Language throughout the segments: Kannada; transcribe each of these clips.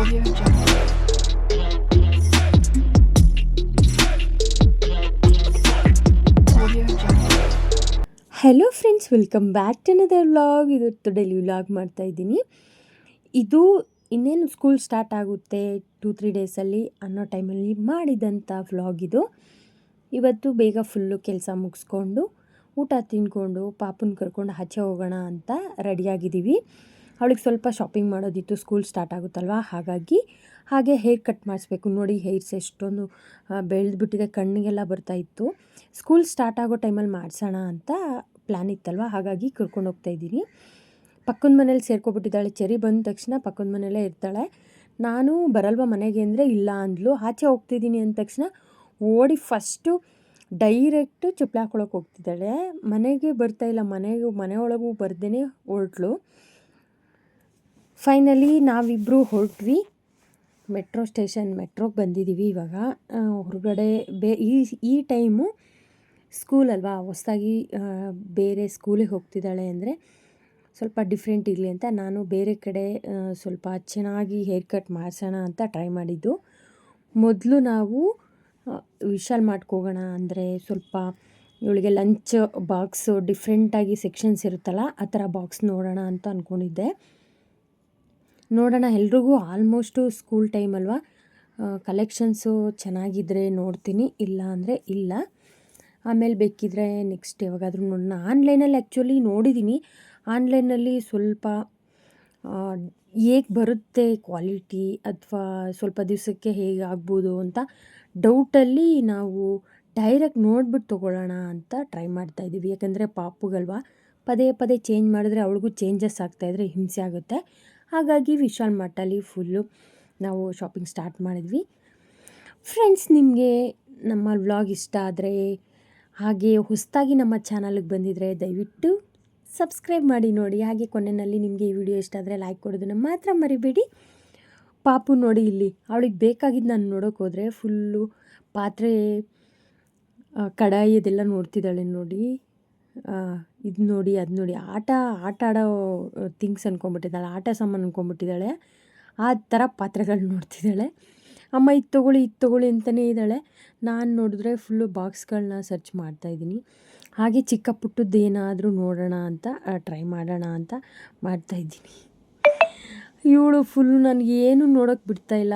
Hello friends welcome back to another vlog ಇದು ಡೈಲಿ ವ್ಲಾಗ್ ಮಾಡ್ತಾ ಇದ್ದೀನಿ. ಇದು ಇನ್ನೇನು ಸ್ಕೂಲ್ ಸ್ಟಾರ್ಟ್ ಆಗುತ್ತೆ ಟೂ ತ್ರೀ ಡೇಸಲ್ಲಿ ಅನ್ನೋ ಟೈಮಲ್ಲಿ ಮಾಡಿದಂಥ ವ್ಲಾಗ್ ಇದು. ಇವತ್ತು ಬೇಗ ಫುಲ್ಲು ಕೆಲಸ ಮುಗಿಸ್ಕೊಂಡು ಊಟ ತಿಂದ್ಕೊಂಡು ಪಾಪನ ಕರ್ಕೊಂಡು ಆಚೆ ಹೋಗೋಣ ಅಂತ ರೆಡಿಯಾಗಿದ್ದೀವಿ ಅವಳಿಗೆ ಸ್ವಲ್ಪ ಶಾಪಿಂಗ್ ಮಾಡೋದಿತ್ತು ಸ್ಕೂಲ್ ಸ್ಟಾರ್ಟ್ ಆಗುತ್ತಲ್ವ? ಹಾಗಾಗಿ ಹಾಗೆ ಹೇರ್ ಕಟ್ ಮಾಡಿಸ್ಬೇಕು. ನೋಡಿ ಹೇರ್ಸ್ ಎಷ್ಟೊಂದು ಬೆಳೆದ್ಬಿಟ್ಟಿದೆ, ಕಣ್ಣಿಗೆಲ್ಲ ಬರ್ತಾ ಇತ್ತು. ಸ್ಕೂಲ್ ಸ್ಟಾರ್ಟ್ ಆಗೋ ಟೈಮಲ್ಲಿ ಮಾಡಿಸೋಣ ಅಂತ ಪ್ಲ್ಯಾನ್ ಇತ್ತಲ್ವ? ಹಾಗಾಗಿ ಕರ್ಕೊಂಡು ಹೋಗ್ತಾ ಇದ್ದೀನಿ. ಪಕ್ಕದ ಮನೇಲಿ ಸೇರ್ಕೊಬಿಟ್ಟಿದ್ದಾಳೆ. ಚೆರಿ ಬಂದ ತಕ್ಷಣ ಪಕ್ಕದ ಮನೆಯಲ್ಲೇ ಇರ್ತಾಳೆ. ನಾನು ಬರಲ್ವ ಮನೆಗೆ ಅಂದರೆ ಇಲ್ಲ ಅಂದ್ಲು. ಆಚೆ ಹೋಗ್ತಿದ್ದೀನಿ ಅಂದ ತಕ್ಷಣ ಓಡಿ ಫಸ್ಟು ಡೈರೆಕ್ಟು ಚಪ್ಪಲಿ ಹಾಕೊಳಕ್ಕೆ ಹೋಗ್ತಿದ್ದಾಳೆ. ಮನೆಗೆ ಬರ್ತಾ ಇಲ್ಲ. ಮನೆಗೆ, ಮನೆ ಒಳಗೂ ಬರ್ದೇ ಹೊರಟ್ಲು ಫೈನಲಿ ನಾವಿಬ್ಬರು ಹೊರಟ್ವಿ. ಮೆಟ್ರೋ ಸ್ಟೇಷನ್ ಮೆಟ್ರೋಗೆ ಬಂದಿದ್ದೀವಿ ಇವಾಗ. ಹೊರಗಡೆ ಬೇ, ಈ ಈ ಟೈಮು ಸ್ಕೂಲ್ ಅಲ್ವಾ? ಹೊಸ್ದಾಗಿ ಬೇರೆ ಸ್ಕೂಲಿಗೆ ಹೋಗ್ತಿದ್ದಾಳೆ ಅಂದರೆ ಸ್ವಲ್ಪ ಡಿಫ್ರೆಂಟ್ ಇರಲಿ ಅಂತ ನಾನು ಬೇರೆ ಕಡೆ ಸ್ವಲ್ಪ ಚೆನ್ನಾಗಿ ಹೇರ್ ಕಟ್ ಮಾಡಿಸೋಣ ಅಂತ ಟ್ರೈ ಮಾಡಿದ್ದು. ಮೊದಲು ನಾವು ವಿಶಾಲ್ ಮಾಡ್ಕೋಗೋಣ ಅಂದರೆ ಸ್ವಲ್ಪ ಇವಳಿಗೆ ಲಂಚ್ ಬಾಕ್ಸು ಡಿಫ್ರೆಂಟಾಗಿ ಸೆಕ್ಷನ್ಸ್ ಇರುತ್ತಲ್ಲ, ಆ ಥರ ಬಾಕ್ಸ್ ನೋಡೋಣ ಅಂತ ಅಂದ್ಕೊಂಡಿದ್ದೆ ನೋಡೋಣ, ಎಲ್ರಿಗೂ ಆಲ್ಮೋಸ್ಟು ಸ್ಕೂಲ್ ಟೈಮ್ ಅಲ್ವಾ? ಕಲೆಕ್ಷನ್ಸು ಚೆನ್ನಾಗಿದ್ದರೆ ನೋಡ್ತೀನಿ, ಇಲ್ಲ ಅಂದರೆ ಇಲ್ಲ. ಆಮೇಲೆ ಬೇಕಿದ್ರೆ ನೆಕ್ಸ್ಟ್ ಯಾವಾಗಾದರೂ ನೋಡೋಣ ಆನ್ಲೈನಲ್ಲಿ ಆ್ಯಕ್ಚುಲಿ ನೋಡಿದ್ದೀನಿ ಆನ್ಲೈನಲ್ಲಿ ಸ್ವಲ್ಪ ಹೇಗೆ ಬರುತ್ತೆ ಕ್ವಾಲಿಟಿ ಅಥವಾ ಸ್ವಲ್ಪ ದಿವಸಕ್ಕೆ ಹೇಗೆ ಆಗ್ಬೋದು ಅಂತ ಡೌಟಲ್ಲಿ ನಾವು ಡೈರೆಕ್ಟ್ ನೋಡ್ಬಿಟ್ಟು ತೊಗೊಳ್ಳೋಣ ಅಂತ ಟ್ರೈ ಮಾಡ್ತಾ ಇದ್ದೀವಿ ಯಾಕಂದರೆ ಪಾಪುಗಲ್ವಾ? ಪದೇ ಪದೇ ಚೇಂಜ್ ಮಾಡಿದ್ರೆ ಅವಳಿಗೂ ಚೇಂಜಸ್ ಆಗ್ತಾಯಿದ್ರೆ ಹಿಂಸೆ ಆಗುತ್ತೆ. ಹಾಗಾಗಿ ವಿಶಾಲ್ ಮಾರ್ಟಲ್ಲಿ ಫುಲ್ಲು ನಾವು ಶಾಪಿಂಗ್ ಸ್ಟಾರ್ಟ್ ಮಾಡಿದ್ವಿ. ಫ್ರೆಂಡ್ಸ್, ನಿಮಗೆ ನಮ್ಮ ವ್ಲಾಗ್ ಇಷ್ಟ ಆದರೆ ಹಾಗೆ ಹೊಸದಾಗಿ ನಮ್ಮ ಚಾನಲ್ಗೆ ಬಂದಿದ್ದರೆ ದಯವಿಟ್ಟು ಸಬ್ಸ್ಕ್ರೈಬ್ ಮಾಡಿ ನೋಡಿ. ಹಾಗೆ ಕೊನೆಯಲ್ಲಿ ನಿಮಗೆ ಈ ವಿಡಿಯೋ ಇಷ್ಟ ಆದರೆ ಲೈಕ್ ಕೊಡೋದನ್ನು ಮಾತ್ರ ಮರಿಬೇಡಿ. ಪಾಪು ನೋಡಿ ಇಲ್ಲಿ, ಅವಳಿಗೆ ಬೇಕಾಗಿದ್ದು ನಾನು ನೋಡೋಕೆ ಹೋದರೆ ಫುಲ್ಲು ಪಾತ್ರೆ ಕಡಾಯಿ ಅದೆಲ್ಲ ನೋಡ್ತಿದ್ದಾಳೆ ನೋಡಿ. ಇದು ನೋಡಿ, ಅದು ನೋಡಿ. ಆಟ ಆಟ ಆಡೋ ಥಿಂಗ್ಸ್ ಅಂದ್ಕೊಂಬಿಟ್ಟಿದ್ದಾಳೆ ಆಟ ಸಾಮಾನು ಅಂದ್ಕೊಂಬಿಟ್ಟಿದ್ದಾಳೆ ಆ ಥರ ಪಾತ್ರೆಗಳು ನೋಡ್ತಿದ್ದಾಳೆ. ಅಮ್ಮ, ಇದು ತೊಗೊಳ್ಳಿ ಇದು ತೊಗೊಳ್ಳಿ ಅಂತಲೇ ಇದ್ದಾಳೆ. ನಾನು ನೋಡಿದ್ರೆ ಫುಲ್ಲು ಬಾಕ್ಸ್ಗಳನ್ನ ಸರ್ಚ್ ಮಾಡ್ತಾಯಿದ್ದೀನಿ ಹಾಗೆ ಚಿಕ್ಕ ಪುಟ್ಟದ್ದು ಏನಾದರೂ ನೋಡೋಣ ಅಂತ ಟ್ರೈ ಮಾಡೋಣ ಅಂತ ಮಾಡ್ತಾಯಿದ್ದೀನಿ ಇವಳು ಫುಲ್ ನನಗೆ ಏನು ನೋಡೋಕೆ ಬಿಡ್ತಾಯಿಲ್ಲ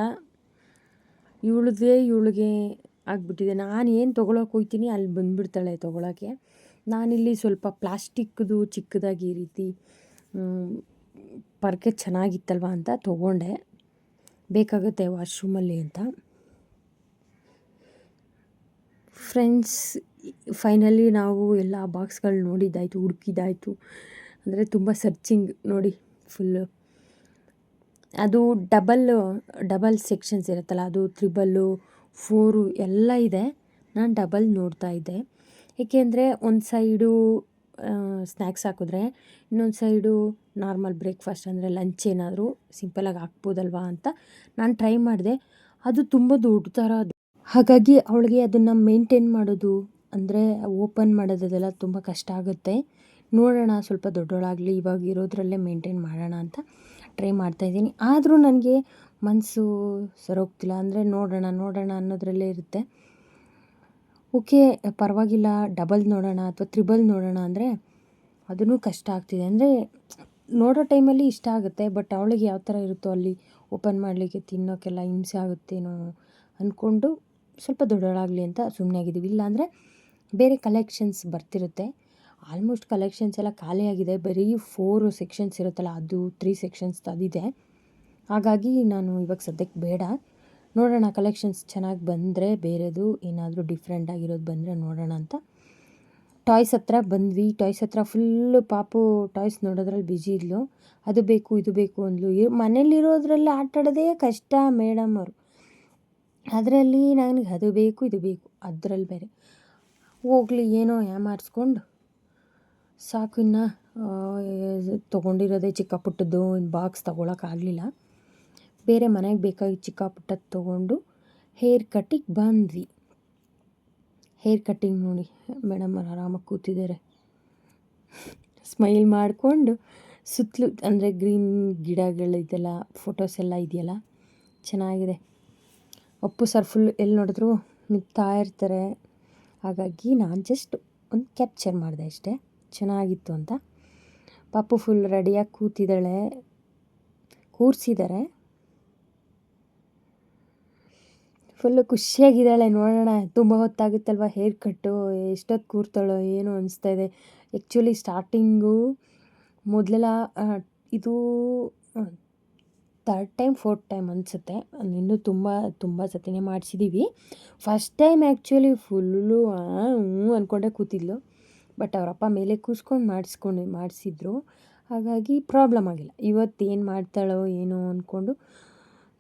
ಇವಳದೇ ಇವಳಿಗೆ ಆಗಿಬಿಟ್ಟಿದೆ. ನಾನು ಏನು ತೊಗೊಳಕ್ಕೆ ಹೋಗ್ತೀನಿ, ಅಲ್ಲಿ ಬಂದುಬಿಡ್ತಾಳೆ ತೊಗೊಳಕ್ಕೆ. ನಾನಿಲ್ಲಿ ಸ್ವಲ್ಪ ಪ್ಲಾಸ್ಟಿಕ್ದು ಚಿಕ್ಕದಾಗಿ ಈ ರೀತಿ ಪರ್ಕೆ ಚೆನ್ನಾಗಿತ್ತಲ್ವ ಅಂತ ತೊಗೊಂಡೆ. ಬೇಕಾಗುತ್ತೆ ವಾಶ್ರೂಮಲ್ಲಿ ಅಂತ. ಫ್ರೆಂಡ್ಸ್, ಫೈನಲಿ ನಾವು ಎಲ್ಲ ಬಾಕ್ಸ್ಗಳು ನೋಡಿದ್ದಾಯಿತು, ಹುಡುಕಿದ್ದಾಯಿತು. ಅಂದರೆ ತುಂಬ ಸರ್ಚಿಂಗ್ ನೋಡಿ, ಫುಲ್ಲು. ಅದು ಡಬಲ್ ಡಬಲ್ ಸೆಕ್ಷನ್ಸ್ ಇರುತ್ತಲ್ಲ, ಅದು ತ್ರಿಬಲ್ಲು, ಫೋರು ಎಲ್ಲ ಇದೆ. ನಾನು ಡಬಲ್ ನೋಡ್ತಾ ಇದ್ದೆ. ಏಕೆಂದರೆ ಒಂದು ಸೈಡು ಸ್ನ್ಯಾಕ್ಸ್ ಹಾಕಿದ್ರೆ, ಇನ್ನೊಂದು ಸೈಡು ನಾರ್ಮಲ್ ಬ್ರೇಕ್ಫಾಸ್ಟ್ ಅಂದರೆ ಲಂಚ್ ಏನಾದರೂ ಸಿಂಪಲಾಗಿ ಹಾಕ್ಬೋದಲ್ವಾ ಅಂತ ನಾನು ಟ್ರೈ ಮಾಡಿದೆ. ಅದು ತುಂಬ ದೊಡ್ಡ ಥರ ಅದು. ಹಾಗಾಗಿ ಅವಳಿಗೆ ಅದನ್ನು ಮೇಂಟೈನ್ ಮಾಡೋದು ಅಂದರೆ ಓಪನ್ ಮಾಡೋದೆಲ್ಲ ತುಂಬ ಕಷ್ಟ ಆಗುತ್ತೆ. ನೋಡೋಣ, ಸ್ವಲ್ಪ ದೊಡ್ಡವಳಾಗಲಿ ಇವಾಗ ಇರೋದ್ರಲ್ಲೇ ಮೇಂಟೈನ್ ಮಾಡೋಣ ಅಂತ ಟ್ರೈ ಮಾಡ್ತಾಯಿದ್ದೀನಿ ಆದರೂ ನನಗೆ ಮನಸ್ಸು ಸರೋಗ್ತಿಲ್ಲ ಅಂದರೆ ನೋಡೋಣ ನೋಡೋಣ ಅನ್ನೋದರಲ್ಲೇ ಇರುತ್ತೆ. ಓಕೆ, ಪರವಾಗಿಲ್ಲ ಡಬಲ್ ನೋಡೋಣ ಅಥವಾ ತ್ರಿಬಲ್ ನೋಡೋಣ ಅಂದರೆ ಅದೂ ಕಷ್ಟ ಆಗ್ತಿದೆ. ಅಂದರೆ ನೋಡೋ ಟೈಮಲ್ಲಿ ಇಷ್ಟ ಆಗುತ್ತೆ ಬಟ್ ಅವಳಿಗೆ ಯಾವ ಥರ ಇರುತ್ತೋ ಅಲ್ಲಿ ಓಪನ್ ಮಾಡಲಿಕ್ಕೆ ತಿನ್ನೋಕ್ಕೆಲ್ಲ ಹಿಂಸೆ ಆಗುತ್ತೇನೋ ಅಂದ್ಕೊಂಡು ಸ್ವಲ್ಪ ದೊಡ್ಡವಳಾಗಲಿ ಅಂತ ಸುಮ್ಮನೆ ಆಗಿದ್ದೀವಿ. ಇಲ್ಲಾಂದರೆ ಬೇರೆ ಕಲೆಕ್ಷನ್ಸ್ ಬರ್ತಿರುತ್ತೆ. ಆಲ್ಮೋಸ್ಟ್ ಕಲೆಕ್ಷನ್ಸ್ ಎಲ್ಲ ಖಾಲಿಯಾಗಿದೆ ಬರೀ ಫೋರ್ ಸೆಕ್ಷನ್ಸ್ ಇರುತ್ತಲ್ಲ, ಅದು ತ್ರೀ ಸೆಕ್ಷನ್ಸ್ ಅದಿದೆ ಹಾಗಾಗಿ ನಾನು ಇವಾಗ ಸದ್ಯಕ್ಕೆ ಬೇಡ. ನೋಡೋಣ ಕಲೆಕ್ಷನ್ಸ್ ಚೆನ್ನಾಗಿ ಬಂದರೆ ಬೇರೆದು, ಏನಾದರೂ ಡಿಫ್ರೆಂಟ್ ಆಗಿರೋದು ಬಂದರೆ ನೋಡೋಣ ಅಂತ. ಟಾಯ್ಸ್ ಹತ್ರ ಬಂದ್ವಿ. ಟಾಯ್ಸ್ ಹತ್ರ ಫುಲ್ಲು ಪಾಪು ಟಾಯ್ಸ್ ನೋಡೋದ್ರಲ್ಲಿ ಬ್ಯುಸಿ ಇದ್ಲು. ಅದು ಬೇಕು, ಇದು ಬೇಕು ಅಂದ್ಲು. ಮನೇಲಿರೋದ್ರಲ್ಲಿ ಆಟ ಆಡೋದೇ ಕಷ್ಟ ಮೇಡಮ್ ಅವರು. ಅದರಲ್ಲಿ ನನಗೆ ಅದು ಬೇಕು, ಇದು ಬೇಕು. ಅದರಲ್ಲಿ ಬೇರೆ. ಹೋಗ್ಲಿ, ಏನೋ ಯಾಮಾರಿಸ್ಕೊಂಡು ಸಾಕು ಇನ್ನು ತೊಗೊಂಡಿರೋದೇ ಚಿಕ್ಕ ಪುಟ್ಟದ್ದು ಬಾಕ್ಸ್ ತೊಗೊಳಕ್ಕಾಗಲಿಲ್ಲ ಬೇರೆ ಮನೆಗೆ ಬೇಕಾಗಿ ಚಿಕ್ಕ ಪುಟ್ಟದ್ದು ತೊಗೊಂಡು ಹೇರ್ ಕಟ್ಟಿಗೆ ಬಂದ್ವಿ. ಹೇರ್ ಕಟ್ಟಿಂಗ್ ನೋಡಿ ಮೇಡಮ್ ಆರಾಮಾಗಿ ಕೂತಿದ್ದಾರೆ. ಸ್ಮೈಲ್ ಮಾಡಿಕೊಂಡು ಸುತ್ತಲೂ, ಅಂದರೆ ಗ್ರೀನ್ ಗಿಡಗಳಿದೆಲ್ಲ ಫೋಟೋಸ್ ಎಲ್ಲ ಇದೆಯಲ್ಲ, ಚೆನ್ನಾಗಿದೆ. ಅಪ್ಪು ಸರ್ ಫುಲ್ ಎಲ್ಲಿ ನೋಡಿದ್ರು ನಿಗ್ತಾ ಇರ್ತಾರೆ. ಹಾಗಾಗಿ ನಾನು ಜಸ್ಟ್ ಒಂದು ಕ್ಯಾಪ್ಚರ್ ಮಾಡಿದೆ ಅಷ್ಟೇ. ಚೆನ್ನಾಗಿತ್ತು ಅಂತ. ಪಾಪು ಫುಲ್ ರೆಡಿಯಾಗಿ ಕೂತಿದ್ದಾಳೆ. ಕೂರಿಸಿದ್ದಾರೆ ಫುಲ್ಲು ಖುಷಿಯಾಗಿದ್ದಾಳೆ. ನೋಡೋಣ, ತುಂಬ ಹೊತ್ತಾಗುತ್ತಲ್ವ? ಹೇರ್ ಕಟ್ಟು, ಎಷ್ಟೊತ್ತು ಕೂರ್ತಾಳೋ ಏನು ಅನಿಸ್ತಾ ಇದೆ. ಆ್ಯಕ್ಚುಲಿ ಸ್ಟಾರ್ಟಿಂಗು ಮೊದಲೆಲ್ಲ ಇದು ಥರ್ಡ್ ಟೈಮ್ ಫೋರ್ತ್ ಟೈಮ್ ಅನಿಸುತ್ತೆ. ಇನ್ನೂ ತುಂಬ ತುಂಬ ಸತಿನೇ ಮಾಡಿಸಿದ್ದೀವಿ ಫಸ್ಟ್ ಟೈಮ್ ಆ್ಯಕ್ಚುಲಿ ಫುಲ್ಲು ಹ್ಞೂ ಅಂದ್ಕೊಂಡೆ ಕೂತಿದ್ಲು. ಬಟ್ ಅವರಪ್ಪ ಮೇಲೆ ಕೂಸ್ಕೊಂಡು ಮಾಡಿಸ್ಕೊಂಡು, ಮಾಡಿಸಿದ್ರು. ಹಾಗಾಗಿ ಪ್ರಾಬ್ಲಮ್ ಆಗಿಲ್ಲ. ಇವತ್ತು ಏನು ಮಾಡ್ತಾಳೋ ಏನೋ ಅಂದ್ಕೊಂಡು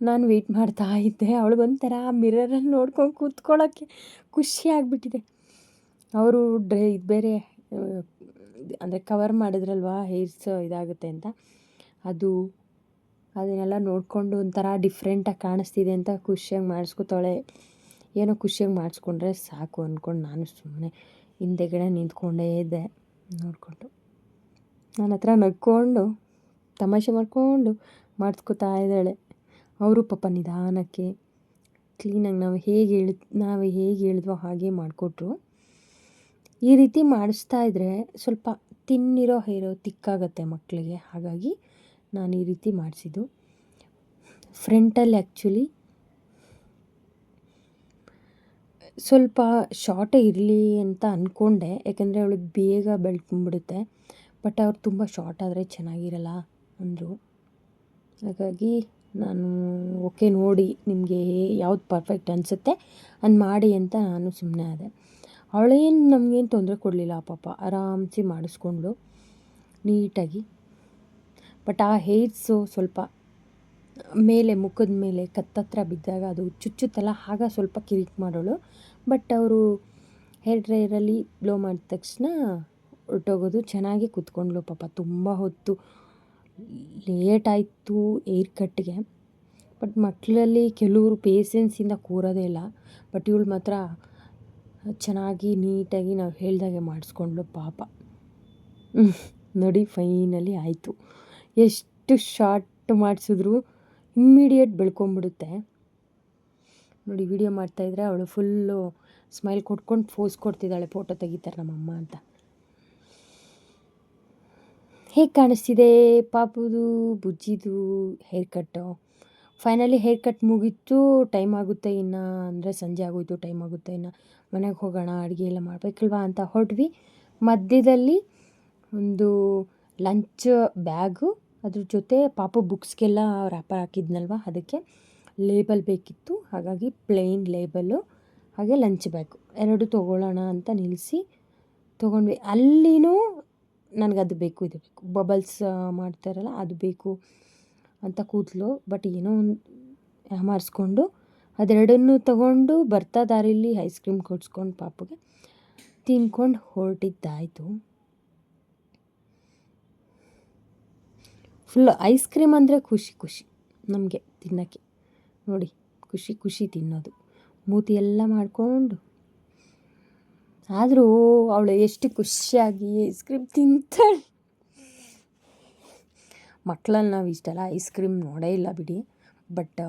ನಾನು ವೆಯ್ಟ್ ಮಾಡ್ತಾ ಇದ್ದೆ. ಅವಳಿಗೊಂಥರ ಮಿರರಲ್ಲಿ ನೋಡ್ಕೊಂಡು ಕೂತ್ಕೊಳ್ಳೋಕ್ಕೆ ಖುಷಿ ಆಗಿಬಿಟ್ಟಿದೆ. ಅವರು ಡ್ರೇ ಇದು ಬೇರೆ ಅಂದರೆ ಕವರ್ ಮಾಡಿದ್ರಲ್ವಾ ಹೇರ್ಸ್ ಇದಾಗುತ್ತೆ ಅಂತ. ಅದು ಅದನ್ನೆಲ್ಲ ನೋಡಿಕೊಂಡು ಒಂಥರ ಡಿಫ್ರೆಂಟಾಗಿ ಕಾಣಿಸ್ತಿದೆ ಅಂತ ಖುಷಿಯಾಗಿ ಮಾಡಿಸ್ಕೊತಾಳೆ. ಏನೋ ಖುಷಿಯಾಗಿ ಮಾಡಿಸ್ಕೊಂಡ್ರೆ ಸಾಕು ಅಂದ್ಕೊಂಡು ನಾನು ಸುಮ್ಮನೆ ಹಿಂದೆಗಡೆ ನಿಂತ್ಕೊಂಡೇ ಇದ್ದೆ ನೋಡಿಕೊಂಡು. ನನ್ನ ಹತ್ರ ನಕ್ಕೊಂಡು ತಮಾಷೆ ಮಾಡಿಕೊಂಡು ಮಾಡಿಸ್ಕೊತಾ ಇದ್ದಾಳೆ. ಅವರು ಪಾಪ ನಿಧಾನಕ್ಕೆ ಕ್ಲೀನಾಗಿ ನಾವು ಹೇಗೆ ಹೇಳಿ, ನಾವು ಹೇಗೆ ಹೇಳಿದ್ವೋ ಹಾಗೆ ಮಾಡಿಕೊಟ್ರು. ಈ ರೀತಿ ಮಾಡಿಸ್ತಾ ಇದ್ದರೆ ಸ್ವಲ್ಪ ತಿನ್ನಿರೋ ಹೇರೋ ತಿಕ್ಕಾಗತ್ತೆ ಮಕ್ಕಳಿಗೆ. ಹಾಗಾಗಿ ನಾನು ಈ ರೀತಿ ಮಾಡಿಸಿದ್ದು. ಫ್ರಂಟಲ್ಲಿ ಆ್ಯಕ್ಚುಲಿ ಸ್ವಲ್ಪ ಶಾರ್ಟೇ ಇರಲಿ ಅಂತ ಅಂದ್ಕೊಂಡೆ ಯಾಕೆಂದರೆ ಅವಳಿಗೆ ಬೇಗ ಬೆಳ್ಕೊಂಡ್ಬಿಡುತ್ತೆ ಬಟ್ ಅವ್ರು ತುಂಬ ಶಾರ್ಟ್ ಆದರೆ ಚೆನ್ನಾಗಿರಲ್ಲ ಅಂದರು. ಹಾಗಾಗಿ ನಾನು ಓಕೆ ನೋಡಿ ನಿಮಗೆ ಯಾವ್ದು ಪರ್ಫೆಕ್ಟ್ ಅನಿಸುತ್ತೆ, ಅದು ಮಾಡಿ ಅಂತ ನಾನು ಸುಮ್ಮನೆ ಆದೆ. ಅವಳೇನು ನಮಗೇನು ತೊಂದರೆ ಕೊಡಲಿಲ್ಲ ಪಾಪ, ಆರಾಮ್ಸಿ ಮಾಡಿಸ್ಕೊಂಡ್ಳು, ನೀಟಾಗಿ. ಬಟ್ ಆ ಹೇರ್ಸು ಸ್ವಲ್ಪ ಮೇಲೆ, ಮುಖದ ಮೇಲೆ, ಕತ್ತತ್ರ ಬಿದ್ದಾಗ ಅದು ಚುಚ್ಚುತ್ತಲ್ಲ, ಆಗ ಸ್ವಲ್ಪ ಕಿರಿಕ್ ಮಾಡೋಳು. ಬಟ್ ಅವರು ಹೇರ್ ಡ್ರೈಯರಲ್ಲಿ ಬ್ಲೋ ಮಾಡಿದ ತಕ್ಷಣ, ಹೊರಟೋಗೋದು ಚೆನ್ನಾಗಿ ಕೂತ್ಕೊಂಡ್ಳು ಪಾಪ, ತುಂಬ ಹೊತ್ತು. ಲೇಟ್ ಆಯಿತು ಏರ್ ಕಟ್ಗೆ. ಬಟ್ ಮಕ್ಕಳಲ್ಲಿ ಕೆಲವರು ಪೇಸೆನ್ಸಿಂದ ಕೂರೋದೇ ಇಲ್ಲ. ಬಟ್ ಇವಳು ಮಾತ್ರ ಚೆನ್ನಾಗಿ ನೀಟಾಗಿ ನಾವು ಹೇಳಿದಾಗೆ ಮಾಡಿಸ್ಕೊಂಡ್ಳು ಪಾಪ. ನೋಡಿ ಫೈನಲಿ ಆಯಿತು. ಎಷ್ಟು ಶಾರ್ಟ್ ಮಾಡಿಸಿದ್ರು ಇಮ್ಮಿಡಿಯೇಟ್ ಬೆಳ್ಕೊಂಬಿಡುತ್ತೆ. ನೋಡಿ ವಿಡಿಯೋ ಮಾಡ್ತಾಯಿದ್ರೆ ಅವಳು ಫುಲ್ಲು ಸ್ಮೈಲ್ ಕೊಟ್ಕೊಂಡು ಫೋಸ್ ಕೊಡ್ತಿದ್ದಾಳೆ ಫೋಟೋ ತೆಗಿತಾರೆ ನಮ್ಮಮ್ಮ ಅಂತ. ಹೇಗೆ ಕಾಣಿಸ್ತಿದೆ? ಪಾಪುದು, ಬುಜ್ಜಿದು hair cut finally hair cut ಮುಗೀತು ಟೈಮ್ ಆಗುತ್ತೆ ಇನ್ನು? ಅಂದರೆ ಸಂಜೆ ಆಗೋಯ್ತು ಟೈಮ್ ಆಗುತ್ತೆ ಇನ್ನು? ಮನೆಗೆ ಹೋಗೋಣ, ಅಡುಗೆ ಎಲ್ಲ ಮಾಡಬೇಕಲ್ವಾ ಅಂತ ಹೊರಟ್ವಿ ಮಧ್ಯದಲ್ಲಿ ಒಂದು ಲಂಚ್ ಬ್ಯಾಗು ಅದ್ರ ಜೊತೆ ಪಾಪು ಬುಕ್ಸ್ಗೆಲ್ಲ ರ್ಯಾಪರ್ ಹಾಕಿದ್ನಲ್ವ ಅದಕ್ಕೆ ಲೇಬಲ್ ಬೇಕಿತ್ತು. ಹಾಗಾಗಿ ಪ್ಲೇನ್ ಲೇಬಲ್ಲು ಹಾಗೆ ಲಂಚ್ ಬ್ಯಾಗು ಎರಡು ತೊಗೊಳ್ಳೋಣ ಅಂತ ನಿಲ್ಲಿಸಿ ತೊಗೊಂಡ್ವಿ. ಅಲ್ಲಿನೂ ನನಗದು ಬೇಕು, ಇದು ಬೇಕು. ಬಬಲ್ಸ್ ಮಾಡ್ತಾರಲ್ಲ, ಅದು ಬೇಕು ಅಂತ ಕೂತ್ಲು. ಬಟ್ ಏನೋ ಒಂದು ಮಾರಿಸ್ಕೊಂಡು ಅದೆರಡನ್ನೂ ತಗೊಂಡು ಬರ್ತಾ ದಾರಿಲಿ ಐಸ್ ಕ್ರೀಮ್ ಕೊಡ್ಸ್ಕೊಂಡು ಪಾಪಗೆ ತಿನ್ಕೊಂಡು ಹೊರಟಿದ್ದಾಯಿತು. ಫುಲ್ ಐಸ್ ಕ್ರೀಮ್ ಅಂದರೆ ಖುಷಿ ಖುಷಿ ನಮಗೆ ತಿನ್ನೋಕ್ಕೆ. ನೋಡಿ, ಖುಷಿ ಖುಷಿ ತಿನ್ನೋದು. ಮೂತಿ ಎಲ್ಲ ಮಾಡಿಕೊಂಡು ಆದರೂ ಅವಳು ಎಷ್ಟು ಖುಷಿಯಾಗಿ ಐಸ್ ಕ್ರೀಮ್ ತಿಂತಾಳೆ. ಮಕ್ಕಳಲ್ಲಿ ನಾವು ಇಷ್ಟೆಲ್ಲ ಐಸ್ ಕ್ರೀಮ್ ನೋಡೇ ಇಲ್ಲ ಬಿಡಿ. ಬಟ್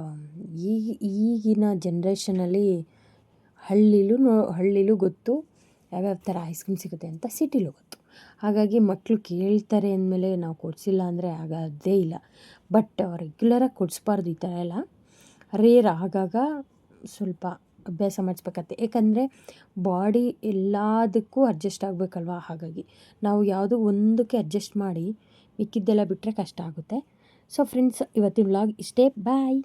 ಈಗ ಈಗಿನ ಜನ್ರೇಷನಲ್ಲಿ ಹಳ್ಳಿಲೂ ನೋ, ಹಳ್ಳಿಲೂ ಗೊತ್ತು ಯಾವ್ಯಾವ ಥರ ಐಸ್ ಕ್ರೀಮ್ ಸಿಗುತ್ತೆ ಅಂತ ಸಿಟಿಲೂ ಗೊತ್ತು. ಹಾಗಾಗಿ ಮಕ್ಕಳು ಕೇಳ್ತಾರೆ ಅಂದಮೇಲೆ ನಾವು ಕೊಡಿಸಿಲ್ಲ ಅಂದರೆ ಆಗೋದೇ ಇಲ್ಲ. ಬಟ್ ರೆಗ್ಯುಲರಾಗಿ ಕೊಡಿಸ್ಬಾರ್ದು ಈ ಥರ ಎಲ್ಲ. ರೇರ್ ಆಗಾಗ ಸ್ವಲ್ಪ ಅಭ್ಯಾಸ ಮಾಡಿಸ್ಬೇಕತ್ತೆ ಏಕೆಂದರೆ ಬಾಡಿ ಎಲ್ಲದಕ್ಕೂ ಅಡ್ಜಸ್ಟ್ ಆಗಬೇಕಲ್ವಾ ಹಾಗಾಗಿ. ನಾವು ಯಾವುದೋ ಒಂದಕ್ಕೆ ಅಡ್ಜಸ್ಟ್ ಮಾಡಿ ಮಿಕ್ಕಿದ್ದೆಲ್ಲ ಬಿಟ್ಟರೆ ಕಷ್ಟ ಆಗುತ್ತೆ. ಸೊ ಫ್ರೆಂಡ್ಸ್ ಇವತ್ತಿನ ವ್ಲಾಗ್ ಇಷ್ಟೇ. ಬಾಯ್